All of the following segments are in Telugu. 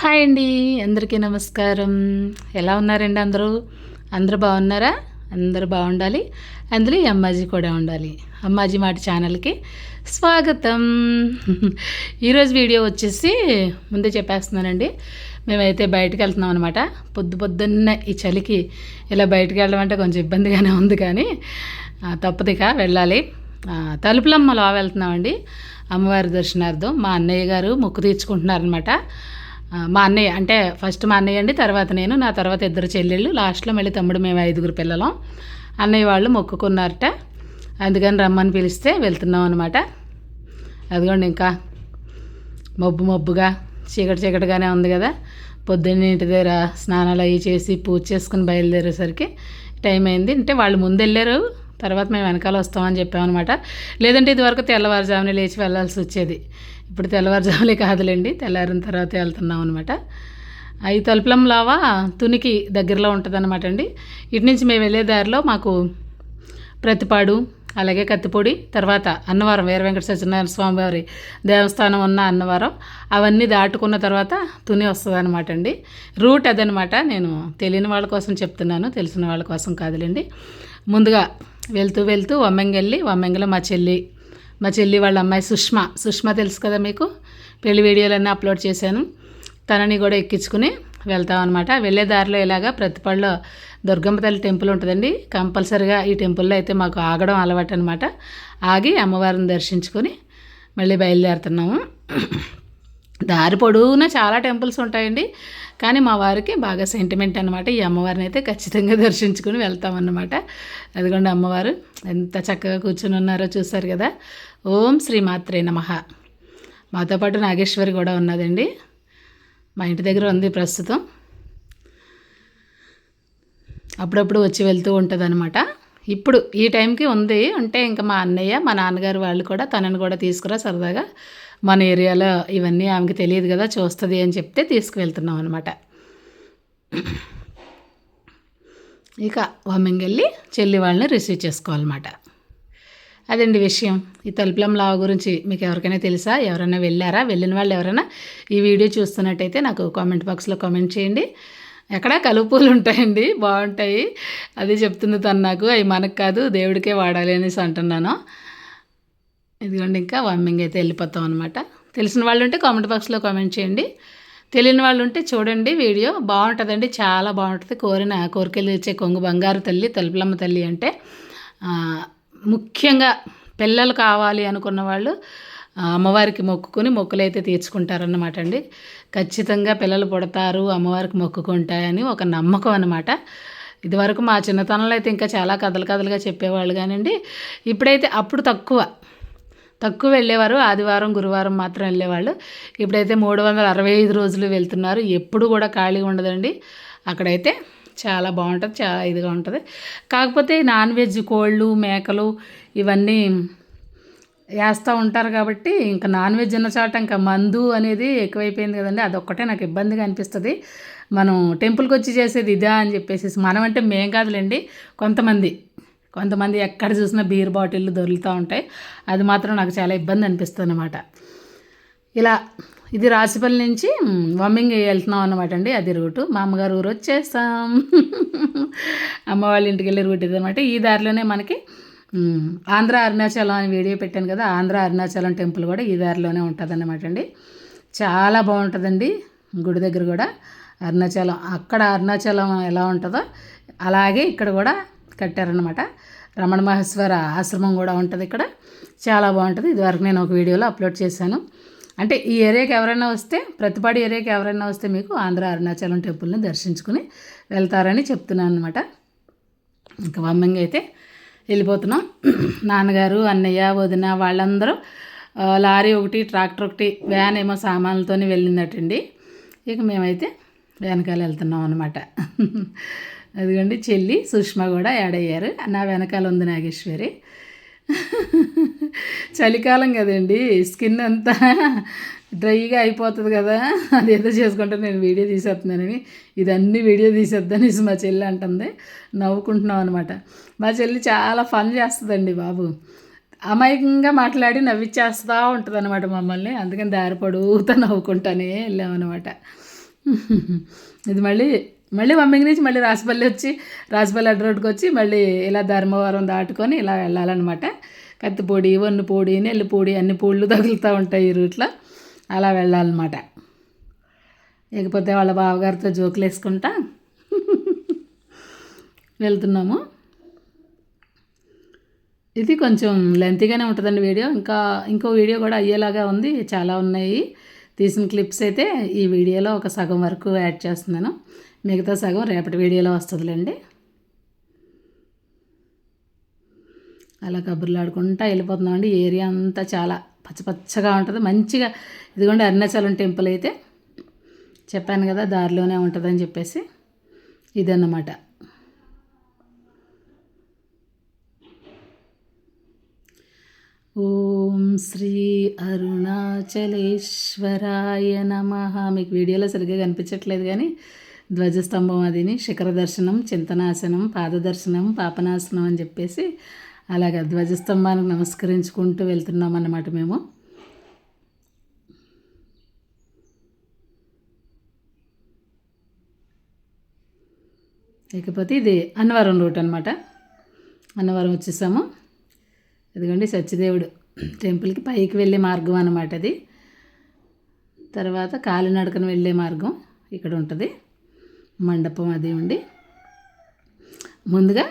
హాయ్ అండి అందరికీ నమస్కారం. ఎలా ఉన్నారండి అందరూ? అందరూ బాగున్నారా? అందరూ బాగుండాలి. అందులో ఈ అమ్మాజీ కూడా ఉండాలి. అమ్మాజీ మాట ఛానల్కి స్వాగతం. ఈరోజు వీడియో వచ్చేసి ముందే చెప్పేస్తున్నానండి. మేమైతే బయటకు వెళ్తున్నాం అనమాట పొద్దు పొద్దున్న ఈ చలికి ఇలా బయటకు వెళ్ళడం అంటే కొంచెం ఇబ్బందిగానే ఉంది కానీ తప్పదిక వెళ్ళాలి. తలుపులమ్మ లో వెళ్తున్నామండి అమ్మవారి దర్శనార్థం మా అన్నయ్య గారు మొక్కు తీర్చుకుంటున్నారనమాట మా అన్నయ్య అంటే ఫస్ట్ మా అన్నయ్య అండి తర్వాత నేను నా తర్వాత ఇద్దరు చెల్లెళ్ళు. లాస్ట్లో మళ్ళీ తమ్ముడు మేము ఐదుగురు పిల్లలం. అన్నయ్య వాళ్ళు మొక్కుకున్నారట. అందుకని రమ్మని పిలిస్తే వెళ్తున్నాం అనమాట అదిగోండి ఇంకా. మబ్బు మబ్బుగా చీకటి చీకటిగానే ఉంది కదా. పొద్దున్న ఇంటి దగ్గర స్నానాలు అవి చేసి పూజ చేసుకుని బయలుదేరేసరికి టైం అయింది. అంటే వాళ్ళు ముందు వెళ్ళారు తర్వాత మేము వెనకాల వస్తామని చెప్పామన్నమాట. లేదంటే ఇదివరకు తెల్లవారుజామున లేచి వెళ్ళాల్సి వచ్చేది. ఇప్పుడు తెల్లవారుజాములే కాదులేండి తెల్లారిన తర్వాత వెళ్తున్నాం అనమాట ఈ తలుపులం లావా తునికి దగ్గరలో ఉంటుంది అనమాట అండి. ఇటు నుంచి మేము వెళ్ళే దారిలో మాకు ప్రతిపాడు అలాగే కత్తిపొడి తర్వాత అన్నవరం వీర వెంకట సత్యనారాయణ స్వామి వారి దేవస్థానం ఉన్న అన్నవరం అవన్నీ దాటుకున్న తర్వాత తుని వస్తుంది అనమాట అండి. రూట్ అదనమాట నేను తెలియని వాళ్ళ కోసం చెప్తున్నాను తెలిసిన వాళ్ళ కోసం కాదులేండి. ముందుగా వెళ్తూ వెళ్తూ వమ్మెంగెళ్ళి వమ్మెంగలో మా చెల్లి మా చెల్లి వాళ్ళ అమ్మాయి సుష్మా సుష్మా తెలుసు కదా మీకు? పెళ్ళి వీడియోలన్నీ అప్లోడ్ చేశాను. తనని కూడా ఎక్కించుకుని వెళ్తాం అనమాట వెళ్ళే దారిలో ఇలాగా ప్రతిపడిలో దుర్గమ్మ తల్లి టెంపుల్ ఉంటుందండి. కంపల్సరిగా ఈ టెంపుల్లో అయితే మాకు ఆగడం అలవాటు అనమాట ఆగి అమ్మవారిని దర్శించుకొని మళ్ళీ బయలుదేరుతున్నాము. దారి పొడవునా చాలా టెంపుల్స్ ఉంటాయండి. కానీ మా వారికి బాగా సెంటిమెంట్ అనమాట ఈ అమ్మవారిని అయితే ఖచ్చితంగా దర్శించుకుని వెళ్తామన్నమాట. అదిగోండి అమ్మవారు ఎంత చక్కగా కూర్చుని ఉన్నారో చూసారు కదా. ఓం శ్రీ మాత్రే నమః. మాతో పాటు నాగేశ్వరి కూడా ఉన్నదండి. మా ఇంటి దగ్గర ఉంది ప్రస్తుతం. అప్పుడప్పుడు వచ్చి వెళ్తూ ఉంటుంది ఇప్పుడు ఈ టైంకి ఉంది. అంటే ఇంకా మా అన్నయ్య మా నాన్నగారు వాళ్ళు కూడా తనని కూడా తీసుకురా సరదాగా మన ఏరియాలో ఇవన్నీ ఆమెకి తెలియదు కదా చూస్తుంది అని చెప్తే తీసుకువెళ్తున్నాం అనమాట ఇక వమ్మింగెళ్ళి చెల్లి వాళ్ళని రిసీవ్ చేసుకోవాలన్నమాట. అదండి విషయం. ఈ తలుపులం లావ గురించి మీకు ఎవరికైనా తెలుసా? ఎవరైనా వెళ్ళారా? వెళ్ళిన వాళ్ళు ఎవరైనా ఈ వీడియో చూస్తున్నట్టయితే నాకు కామెంట్ బాక్స్లో కామెంట్ చేయండి. ఎక్కడ కలుపులు ఉంటాయండి బాగుంటాయి. అది చెప్తుంది తను నాకు అవి మనకు కాదు దేవుడికే వాడాలి అనేసి అంటున్నాను. ఇదిగోండి ఇంకా వమ్మింగ్ అయితే వెళ్ళిపోతాం అనమాట తెలిసిన వాళ్ళు ఉంటే కామెంట్ బాక్స్లో కామెంట్ చేయండి. తెలియని వాళ్ళు ఉంటే చూడండి వీడియో. బాగుంటుందండి చాలా బాగుంటుంది. కోరిన కోరికలు తెచ్చే కొంగు బంగారు తల్లి తలుపులమ్మ తల్లి అంటే ముఖ్యంగా పిల్లలు కావాలి అనుకున్న వాళ్ళు అమ్మవారికి మొక్కుకొని మొక్కులైతే అయితే తీర్చుకుంటారన్నమాట అండి. ఖచ్చితంగా పిల్లలు పుడతారు అమ్మవారికి మొక్కుకుంటాయని ఒక నమ్మకం అనమాట ఇదివరకు మా చిన్నతనంలో అయితే ఇంకా చాలా కథలు కథలుగా చెప్పేవాళ్ళు కానివ్వండి ఇప్పుడైతే అప్పుడు తక్కువ. తక్కువ వెళ్ళేవారు. ఆదివారం గురువారం మాత్రం వెళ్ళేవాళ్ళు. ఇప్పుడైతే మూడు వందల అరవై ఐదు రోజులు వెళ్తున్నారు. ఎప్పుడు కూడా ఖాళీగా ఉండదండి. అక్కడైతే చాలా బాగుంటుంది చాలా ఇదిగా ఉంటుంది. కాకపోతే నాన్ వెజ్ కోళ్ళు మేకలు ఇవన్నీ వేస్తూ ఉంటారు కాబట్టి ఇంకా నాన్ వెజ్ ఉన్న చోట ఇంకా మందు అనేది ఎక్కువైపోయింది కదండి. అదొక్కటే నాకు ఇబ్బందిగా అనిపిస్తుంది. మనం టెంపుల్కి వచ్చి చేసేది ఇదా అని చెప్పేసి మనం అంటే మేం కాదులేండి. కొంతమంది కొంతమంది ఎక్కడ చూసినా బీర్ బాటిళ్ళు దొరుకుతూ ఉంటాయి. అది మాత్రం నాకు చాలా ఇబ్బంది అనిపిస్తుంది అనమాట ఇలా ఇది రాసిపల్లి నుంచి వమ్మింగ్ వెళ్తున్నాం అనమాట అండి. అది రూటు. మా అమ్మగారు ఊరు వచ్చేస్తాం అమ్మ వాళ్ళ ఇంటికి వెళ్ళే రూట్ ఇది అనమాట ఈ దారిలోనే మనకి ఆంధ్ర అరుణాచలం అని వీడియో పెట్టాను కదా ఆంధ్ర అరుణాచలం టెంపుల్ కూడా ఈ దారిలోనే ఉంటుంది అనమాట అండి చాలా బాగుంటుందండి గుడి దగ్గర కూడా. అరుణాచలం అక్కడ అరుణాచలం ఎలా ఉంటుందో అలాగే ఇక్కడ కూడా కట్టారనమాట రమణ మహేశ్వర ఆశ్రమం కూడా ఉంటుంది ఇక్కడ. చాలా బాగుంటుంది. ఇదివరకు నేను ఒక వీడియోలో అప్లోడ్ చేశాను. అంటే ఈ ఏరియాకి ఎవరైనా వస్తే ప్రతిపాడు ఏరియాకి ఎవరైనా వస్తే మీకు ఆంధ్ర అరుణాచలం టెంపుల్ని దర్శించుకుని వెళ్తారని చెప్తున్నాను అనమాట ఇంకా వమ్మంగి అయితే వెళ్ళిపోతున్నాం. నాన్నగారు అన్నయ్య వదిన వాళ్ళందరూ లారీ ఒకటి ట్రాక్టర్ ఒకటి వ్యాన్ ఏమో సామాన్లతో వెళ్ళిందటండి. ఇక మేమైతే వెనకాల వెళ్తున్నాం అనమాట అదిగోండి చెల్లి సుష్మా కూడా యాడ్ అయ్యారు. నా వెనకాల ఉంది నాగేశ్వరి. చలికాలం కదండి స్కిన్ అంతా డ్రైగా అయిపోతుంది కదా. అదేదో చేసుకుంటే నేను వీడియో తీసేస్తున్నానని. ఇదన్నీ వీడియో తీసేద్దని మా చెల్లి అంటుంది. నవ్వుకుంటున్నాం అనమాట మా చెల్లి చాలా ఫన్ చేస్తుందండి బాబు. అమాయకంగా మాట్లాడి నవ్విచ్చేస్తూ ఉంటుంది అనమాట మమ్మల్ని. అందుకని దారి పొడుగుతా నవ్వుకుంటానే వెళ్ళామన్నమాట ఇది మళ్ళీ మళ్ళీ మమ్మీ నుంచి మళ్ళీ రాసిపల్లి వచ్చి రాసిపల్లి అడ్డ రోడ్డుకి వచ్చి మళ్ళీ ఇలా ధర్మవరం దాటుకొని ఇలా వెళ్ళాలన్నమాట. కత్తిపొడి వన్నుపొడి నెల్లిపొడి అన్ని పూళ్ళు తగులుతూ ఉంటాయి ఈ రూట్లో. అలా వెళ్ళాలన్నమాట. ఇకపోతే వాళ్ళ బావగారితో జోకులు వేసుకుంటా వెళ్తున్నాము. ఇది కొంచెం లెంతీగానే ఉంటుందండి వీడియో. ఇంకా ఇంకో వీడియో కూడా అయ్యేలాగా ఉంది. చాలా ఉన్నాయి. తీసిన క్లిప్స్ అయితే ఈ వీడియోలో ఒక సగం వరకు యాడ్ చేస్తున్నాను. మిగతా సగం రేపటి వీడియోలో వస్తుందిలేండి. అలా కబుర్లు ఆడుకుంటా వెళ్ళిపోతున్నామండి. ఏరియా అంతా చాలా పచ్చపచ్చగా ఉంటుంది. మంచిగా ఇదిగోండి అరుణాచలం టెంపుల్ అయితే చెప్పాను కదా దారిలోనే ఉంటుందని చెప్పేసి ఇదన్నమాట. ఓం శ్రీ అరుణాచలేశ్వరాయ నమ. మీకు వీడియోలో సరిగ్గా కనిపించట్లేదు కానీ ధ్వజస్తంభం అదిని శిఖర దర్శనం చింతనాశనం పాదదర్శనం పాపనాశనం అని చెప్పేసి అలాగ ధ్వజస్తంభానికి నమస్కరించుకుంటూ వెళ్తున్నాం అన్నమాట మేము. ఇకపోతే ఇది అన్నవరం రూట్ అనమాట అన్నవరం వచ్చేసాము. ఇదిగోండి సత్యదేవుడు టెంపుల్కి పైకి వెళ్ళే మార్గం అనమాట అది తర్వాత కాలినడకన వెళ్ళే మార్గం ఇక్కడ ఉంటుంది. మండపం అది ఉండి ముందుగా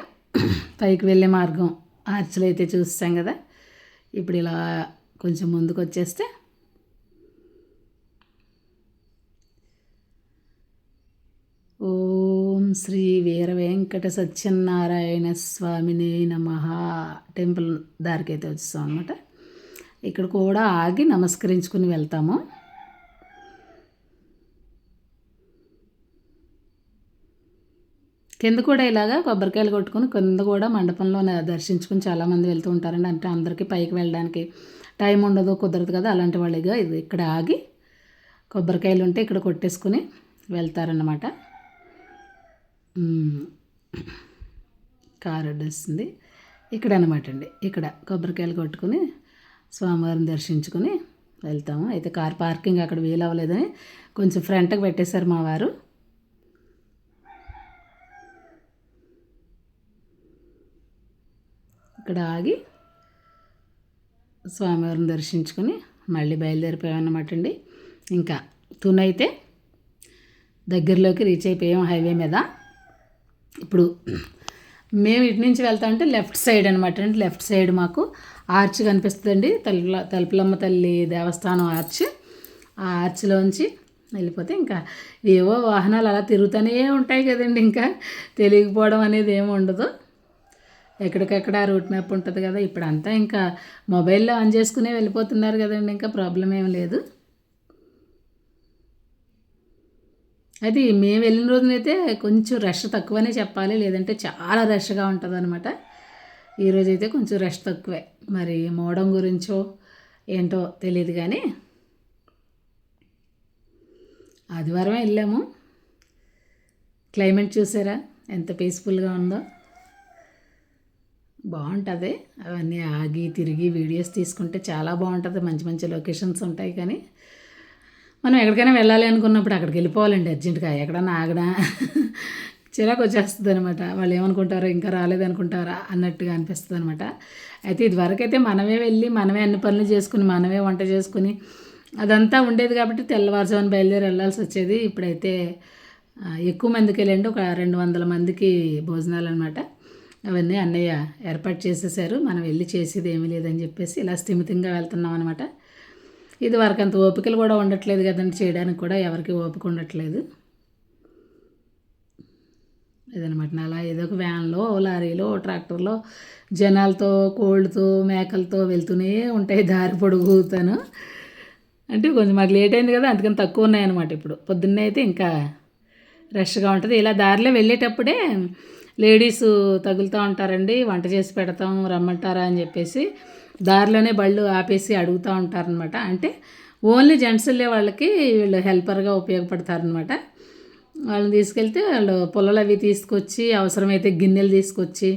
పైకి వెళ్ళే మార్గం ఆర్చులు అయితే చూస్తాం కదా. ఇప్పుడు ఇలా కొంచెం ముందుకు వచ్చేస్తే ఓం శ్రీ వీర వెంకట సత్యనారాయణ స్వామిని నమ టెంపుల్ దారికైతే వచ్చేస్తాం అనమాట ఇక్కడ కూడా ఆగి నమస్కరించుకుని వెళ్తాము. కింద కూడా ఇలాగా కొబ్బరికాయలు కొట్టుకుని కింద కూడా మండపంలో దర్శించుకుని చాలామంది వెళ్తూ ఉంటారండి. అంటే అందరికీ పైకి వెళ్ళడానికి టైం ఉండదు కుదరదు కదా. అలాంటి వాళ్ళిగా ఇది ఇక్కడ ఆగి కొబ్బరికాయలు ఉంటే ఇక్కడ కొట్టేసుకుని వెళ్తారన్నమాట. కారు అడ్డొస్తుంది ఇక్కడ అనమాట అండి. ఇక్కడ కొబ్బరికాయలు కొట్టుకుని స్వామివారిని దర్శించుకుని వెళ్తాము. అయితే కార్ పార్కింగ్ అక్కడ వీలవ్వలేదని కొంచెం ఫ్రంట్కి పెట్టేశారు మా వారు. అక్కడ ఆగి స్వామివారిని దర్శించుకొని మళ్ళీ బయలుదేరిపోయామన్నమాట అండి ఇంకా తునైతే దగ్గరలోకి రీచ్ అయిపోయాం హైవే మీద. ఇప్పుడు మేము ఇటు నుంచి వెళ్తా అంటే లెఫ్ట్ సైడ్ అనమాట అండి లెఫ్ట్ సైడ్ మాకు ఆర్చ్ కనిపిస్తుందండి. తలుపుల తలుపులమ్మ తల్లి దేవస్థానం ఆర్చ్. ఆ ఆర్చ్లోంచి వెళ్ళిపోతే ఇంకా ఏవో వాహనాలు అలా తిరుగుతూనే ఉంటాయి కదండి. ఇంకా తెలియకపోవడం అనేది ఏమి ఉండదు. ఎక్కడికెక్కడ రూట్ మ్యాప్ ఉంటుంది కదా. ఇప్పుడు అంతా ఇంకా మొబైల్లో ఆన్ చేసుకునే వెళ్ళిపోతున్నారు కదండి. ఇంకా ప్రాబ్లం ఏం లేదు. అది మేము వెళ్ళిన రోజునైతే కొంచెం రష్ తక్కువనే చెప్పాలి. లేదంటే చాలా రష్గా ఉంటుంది అనమాట ఈరోజైతే కొంచెం రష్ తక్కువే. మరి మోడం గురించో ఏంటో తెలియదు కానీ ఆదివారం వెళ్ళాము. క్లైమేట్ చూసారా? ఎంత పీస్ఫుల్గా ఉందో. బాగుంటుంది. అవన్నీ ఆగి తిరిగి వీడియోస్ తీసుకుంటే చాలా బాగుంటుంది. మంచి మంచి లొకేషన్స్ ఉంటాయి కానీ మనం ఎక్కడికైనా వెళ్ళాలి అనుకున్నప్పుడు అక్కడికి వెళ్ళిపోవాలండి అర్జెంటుగా. ఎక్కడన్నా ఆగడా చిరాకు వచ్చేస్తుంది అనమాట వాళ్ళు ఏమనుకుంటారో ఇంకా రాలేదనుకుంటారా అన్నట్టుగా అనిపిస్తుంది అనమాట అయితే ఇదివరకైతే మనమే వెళ్ళి మనమే అన్ని పనులు చేసుకుని మనమే వంట చేసుకుని అదంతా ఉండేది కాబట్టి తెల్లవారుజామున బయలుదేరి వెళ్ళాల్సి వచ్చేది. ఇప్పుడైతే ఎక్కువ మందికి వెళ్ళండి. ఒక రెండు వందల మందికి భోజనాలు అనమాట అవన్నీ అన్నయ్య ఏర్పాటు చేసేసారు మనం వెళ్ళి చేసేది ఏమీ లేదని చెప్పేసి ఇలా స్థిమితంగా వెళ్తున్నాం అనమాట ఇది వరకు అంత ఓపికలు కూడా ఉండట్లేదు కదండి. చేయడానికి కూడా ఎవరికి ఓపిక ఉండట్లేదు. ఇదనమాట అలా ఏదో ఒక వ్యాన్లో లారీలో ట్రాక్టర్లో జనాలతో కోళ్ళతో మేకలతో వెళ్తూనే ఉంటాయి దారి పొడుగుతాను. అంటే కొంచెం మాకు లేట్ అయింది కదా అందుకని తక్కువ ఉన్నాయన్నమాట ఇప్పుడు. పొద్దున్నే అయితే ఇంకా రష్గా ఉంటుంది. ఇలా దారిలో వెళ్ళేటప్పుడే లేడీస్ తగులుతూ ఉంటారండి వంట చేసి పెడతాం రమ్మంటారా అని చెప్పేసి దారిలోనే బళ్ళు ఆపేసి అడుగుతూ ఉంటారనమాట అంటే ఓన్లీ జెంట్స్ వెళ్ళే వాళ్ళకి వీళ్ళు హెల్పర్గా ఉపయోగపడతారనమాట వాళ్ళని తీసుకెళ్తే వాళ్ళు పుల్లలు అవి తీసుకొచ్చి అవసరమైతే గిన్నెలు తీసుకొచ్చి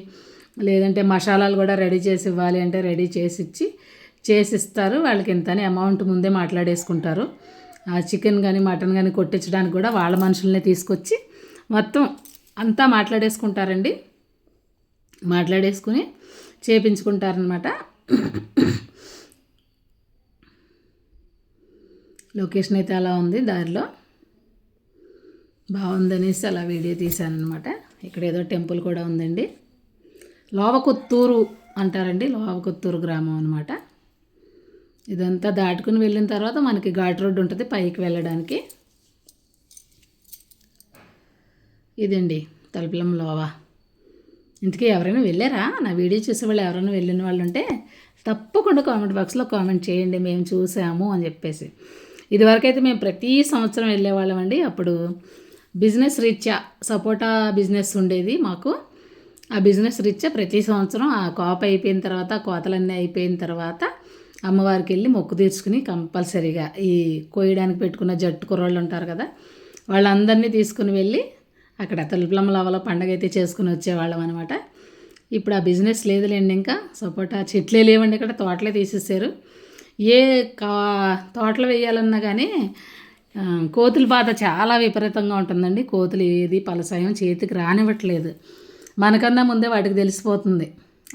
లేదంటే మసాలాలు కూడా రెడీ చేసి ఇవ్వాలి అంటే రెడీ చేసి ఇచ్చి చేసిస్తారు వాళ్ళకి ఇంతని అమౌంట్ ముందే మాట్లాడేసుకుంటారు. చికెన్ కానీ మటన్ కానీ కొట్టించడానికి కూడా వాళ్ళ మనుషుల్ని తీసుకొచ్చి మొత్తం అంతా మాట్లాడేసుకుంటారండి. మాట్లాడేసుకుని చేపించుకుంటారనమాట లొకేషన్ అయితే అలా ఉంది దారిలో. బాగుందనేసి అలా వీడియో తీశానమాట ఇక్కడ ఏదో టెంపుల్ కూడా ఉందండి. లోవకొత్తూరు అంటారండి లోవకొత్తూరు గ్రామం అనమాట ఇదంతా దాటుకుని వెళ్ళిన తర్వాత మనకి ఘాట్ రోడ్డు ఉంటుంది పైకి వెళ్ళడానికి. ఇదండి తలుపులం లోవా. ఇంతకీ ఎవరైనా వెళ్ళారా? నా వీడియో చూసే వాళ్ళు ఎవరైనా వెళ్ళిన వాళ్ళు ఉంటే తప్పకుండా కామెంట్ బాక్స్లో కామెంట్ చేయండి మేము చూసాము అని చెప్పేసి. ఇదివరకైతే మేము ప్రతి సంవత్సరం వెళ్ళేవాళ్ళం అండి. అప్పుడు బిజినెస్ రీత్యా సపోటా బిజినెస్ ఉండేది మాకు. ఆ బిజినెస్ రీత్యా ప్రతి సంవత్సరం ఆ కోప అయిపోయిన తర్వాత కోతలన్నీ అయిపోయిన తర్వాత అమ్మవారికి వెళ్ళి మొక్కు తీర్చుకుని కంపల్సరీగా ఈ కోయడానికి పెట్టుకున్న జట్టు కుర్రోళ్ళు ఉంటారు కదా వాళ్ళందరినీ తీసుకుని వెళ్ళి అక్కడ తలుపులమ్మ లవలో పండగ అయితే చేసుకుని వచ్చేవాళ్ళం అనమాట ఇప్పుడు ఆ బిజినెస్ లేదులేండి ఇంకా. సపోటా చెట్లే లేవండి ఇక్కడ తోటలే తీసేసారు ఏ కా తోటలు వేయాలన్నా కానీ కోతుల బాధ చాలా విపరీతంగా ఉంటుందండి. కోతులు ఏది పలసాయం చేతికి రానివ్వట్లేదు. మనకన్నా ముందే వాటికి తెలిసిపోతుంది.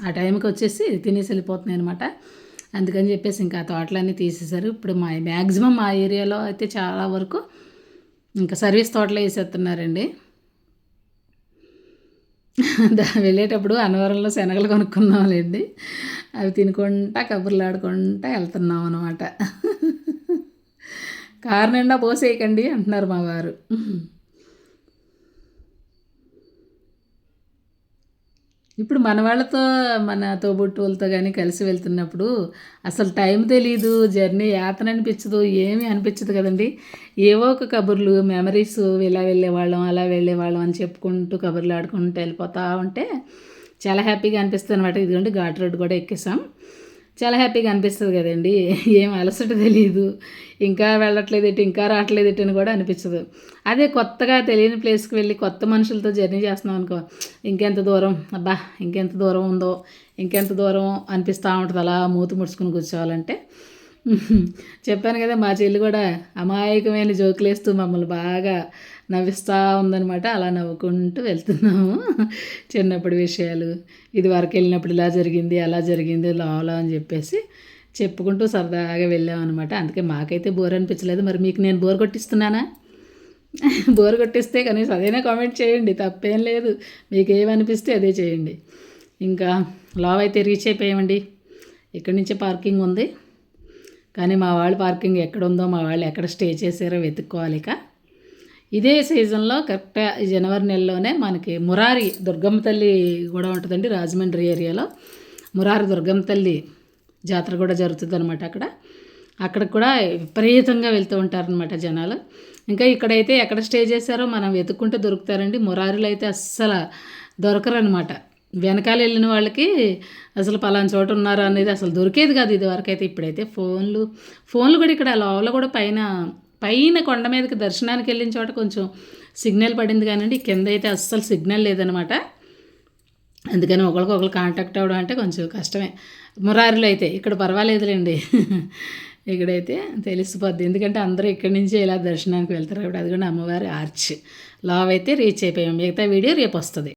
ఆ టైంకి వచ్చేసి తినేసి వెళ్ళిపోతున్నాయి అనమాట అందుకని చెప్పేసి ఇంకా తోటలన్నీ తీసేశారు. ఇప్పుడు మా మ్యాక్సిమం మా ఏరియాలో అయితే చాలా వరకు ఇంకా సర్వీస్ తోటలు వేసేస్తున్నారండి. వెళ్ళేటప్పుడు అనవరంలో శనగలు కొనుక్కున్నాంలేండి అవి తినుకుంటా కబుర్లు ఆడుకుంటా వెళ్తున్నాం అనమాట కారు నిండా పోసేయకండి అంటున్నారు మా వారు. ఇప్పుడు మన వాళ్ళతో మన తోబుట్టువులతో కానీ కలిసి వెళ్తున్నప్పుడు అసలు టైం తెలీదు జర్నీ యాతన అనిపించదు ఏమీ అనిపించదు కదండి. ఏవో ఒక కబుర్లు మెమరీస్ ఇలా వెళ్ళేవాళ్ళం అలా వెళ్ళేవాళ్ళం అని చెప్పుకుంటూ కబుర్లు ఆడుకుంటూ వెళ్ళిపోతూ ఉంటే చాలా హ్యాపీగా అనిపిస్తుంది అనమాట ఇదిగోండి ఘాట్ రోడ్ కూడా ఎక్కేసాం. చాలా హ్యాపీగా అనిపిస్తుంది కదండి. ఏం అలసట తెలియదు ఇంకా వెళ్ళట్లేదు ఇటు ఇంకా రావట్లేదు ఇటు అని కూడా అనిపించదు అదే కొత్తగా తెలియని ప్లేస్కి వెళ్ళి కొత్త మనుషులతో జర్నీ చేస్తున్నాం అనుకో ఇంకెంత దూరం? అబ్బా ఇంకెంత దూరం ఉందో ఇంకెంత దూరం అనిపిస్తూ ఉంటుంది అలా మూతి ముడుచుకుని కూర్చోవాలంటే. చెప్పాను కదా మా చెల్లి కూడా అమాయకమైన జోకులేస్తూ మమ్మల్ని బాగా నవ్విస్తూ ఉందనమాట అలా నవ్వుకుంటూ వెళ్తున్నాము. చిన్నప్పటి విషయాలు ఇది వరకు వెళ్ళినప్పుడు ఇలా జరిగింది అలా జరిగింది లావలా అని చెప్పేసి చెప్పుకుంటూ సరదాగా వెళ్ళామన్నమాట. అందుకే మాకైతే బోర్ అనిపించలేదు. మరి మీకు నేను బోర్ కొట్టిస్తున్నానా? బోర్ కొట్టిస్తే కనీసం అదేనా కామెంట్ చేయండి. తప్పేం లేదు. మీకు ఏమనిపిస్తే అదే చేయండి. ఇంకా లావ్ అయితే రీచ్ అయిపోయామండి. ఇక్కడి నుంచే పార్కింగ్ ఉంది. కానీ మా వాళ్ళు పార్కింగ్ ఎక్కడ ఉందో మా వాళ్ళు ఎక్కడ స్టే చేసారో వెతుక్కోవాలి ఇక. ఇదే సీజన్లో కరెక్ట్గా జనవరి నెలలోనే మనకి మురారి దుర్గమ్మ తల్లి కూడా ఉంటుందండి రాజమండ్రి ఏరియాలో. మురారి దుర్గమ్మ తల్లి జాతర కూడా జరుగుతుంది అనమాట అక్కడ అక్కడికి కూడా విపరీతంగా వెళ్తూ ఉంటారనమాట జనాలు. ఇంకా ఇక్కడైతే ఎక్కడ స్టే చేశారో మనం వెతుక్కుంటే దొరుకుతారండి. మురారిలో అయితే అస్సలు దొరకరనమాట వెనకాల వెళ్ళిన వాళ్ళకి అసలు పలానా చోట ఉన్నారు అనేది అసలు దొరికేది కాదు ఇది వరకైతే ఇప్పుడైతే ఫోన్లు ఫోన్లు కూడా ఇక్కడ లోపల కూడా పైన పైన కొండ మీదకి దర్శనానికి వెళ్ళిన చోట కొంచెం సిగ్నల్ పడింది కానివ్వండి కింద అయితే అస్సలు సిగ్నల్ లేదనమాట. అందుకని ఒకరికొకరు కాంటాక్ట్ అవ్వడం అంటే కొంచెం కష్టమే. మురారిలో అయితే ఇక్కడ పర్వాలేదులేండి. ఇక్కడైతే తెలిసిపోద్ది. ఎందుకంటే అందరూ ఇక్కడి నుంచే ఇలా దర్శనానికి వెళ్తారు కాబట్టి అది కూడా అమ్మవారి ఆర్చ్. లావ్ అయితే రీచ్ అయిపోయాం. మిగతా వీడియో రేపు వస్తుంది.